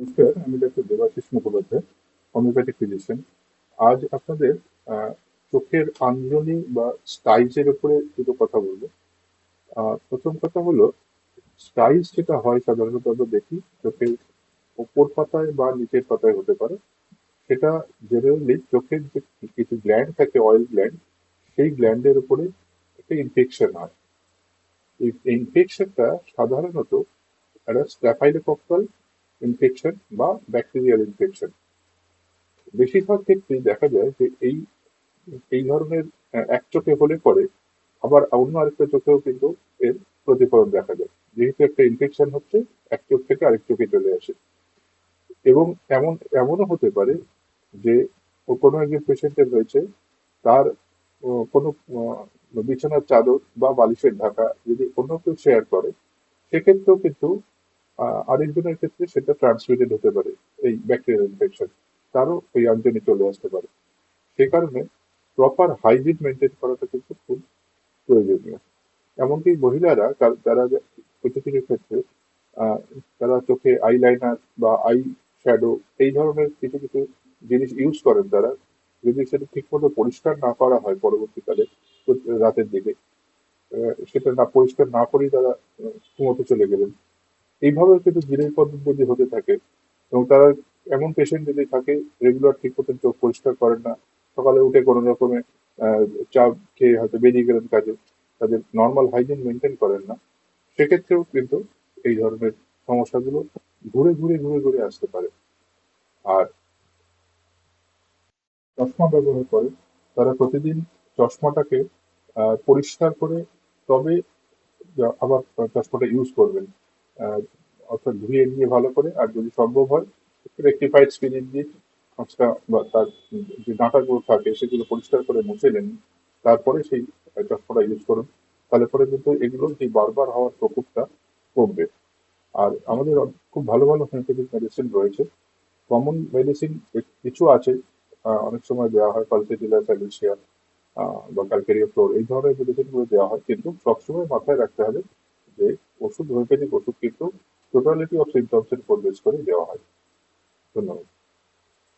নমস্কার আমি doctor Debashis Mukhopadhyay homeopathic physician আজ আপনাদের চোখের আঞ্জনি বা স্টাইজের উপরে দুটো কথা বলব। প্রথম কথা হলো, স্টাইজ যেটা হয় সাধারণত আমরা দেখি চোখের ওপর পাতায় বা নিচের পাতায় হতে পারে। সেটা জেনারেলি চোখের যে কিছু গ্ল্যান্ড থাকে অয়েল গ্ল্যান্ড সেই গ্ল্যান্ডের উপরে একটা ইনফেকশন হয়। এই ইনফেকশনটা সাধারণত একটা স্ট্যাফাইলোকক্কাল ইনফেকশন বা ব্যাকটেরিয়াল ইনফেকশন বেশিরভাগ ক্ষেত্রেই দেখা যায় যে এই এই ধরনের এক চোখে হলে পরে আবার অন্য আরেকটা চোখেও কিন্তু এর প্রতিফলন দেখা যায়। যেহেতু একটা ইনফেকশন হচ্ছে, এক চোখ থেকে আরেক চোখে চলে আসে। এবং এমন, এমনও হতে পারে যে কোনো একজন পেশেন্টের হয়েছে তার কোনো বিছানার চাদর বা বালিশের ঢাকা যদি অন্য কেউ শেয়ার করে, সেক্ষেত্রেও কিন্তু আরেকজনের ক্ষেত্রে সেটা ট্রান্সমিটেড হতে পারে, এই ব্যাকটেরিয়াল ইনফেকশন তারও ওই আঞ্জনি চলে আসতে পারে। সে কারণে প্রপার হাইজিন মেনটেন করাটা কিন্তু খুব প্রয়োজনীয়। এমনকি মহিলারা তার- কিছু কিছু ক্ষেত্রে তারা চোখে আইলাইনার বা আই শ্যাডো এই ধরনের কিছু কিছু জিনিস ইউজ করেন তারা। যদি সেটা ঠিকমতো পরিষ্কার না করা হয় পরবর্তীকালে, রাতের দিকে সেটা না পরিষ্কার না করেই তারা ঘুমোতে চলে গেলেন। এইভাবে কিন্তু দিন যদি হতে থাকে এবং তারা এমন পেশেন্ট যদি থাকে রেগুলার ঠিক মতন চোখ পরিষ্কার করেন না, সকালে উঠে কোনো রকমে চা খেয়ে হয়তো বেরিয়ে গেলেন কাজে, তাদের নর্মাল হাইজিন মেনটেন করেন না, সেক্ষেত্রেও কিন্তু এই ধরনের সমস্যাগুলো ঘুরে ঘুরে ঘুরে ঘুরে আসতে পারে। আর চশমা ব্যবহার করে, তারা প্রতিদিন চশমাটাকে পরিষ্কার করে তবে আবার চশমাটা ইউজ করবেন। অর্থাৎ ধুয়ে নিয়ে ভালো করে, আর যদি সম্ভব হয়, রেক্টিফাইড স্পিরিট দিয়ে কাঁচটা বা তার যে ডাঁটাগুলো থাকে, সেগুলো পরিষ্কার করে মুছে নেন। তারপরে সেই চশমাটা ইউজ করুন। তাহলে পরে কিন্তু এগুলো যে বারবার হওয়ার প্রকোপটা কমবে। আর আমাদের খুব ভালো ভালো হোমিওপ্যাথিক মেডিসিন রয়েছে। কমন মেডিসিন কিছু আছে অনেক সময় দেওয়া হয় পালসেটিলা স্যালিসিয়া বা ক্যালকেরিয়া ফ্লোর এই ধরনের মেডিসিনগুলো দেওয়া হয়। কিন্তু সবসময় মাথায় রাখতে হবে যে ওষুধ হোমিওপ্যাথিক ওষুধ কিন্তু টোটালিটি অফ সিমটমস এর উপর বেস করে দেওয়া হয়। ধন্যবাদ।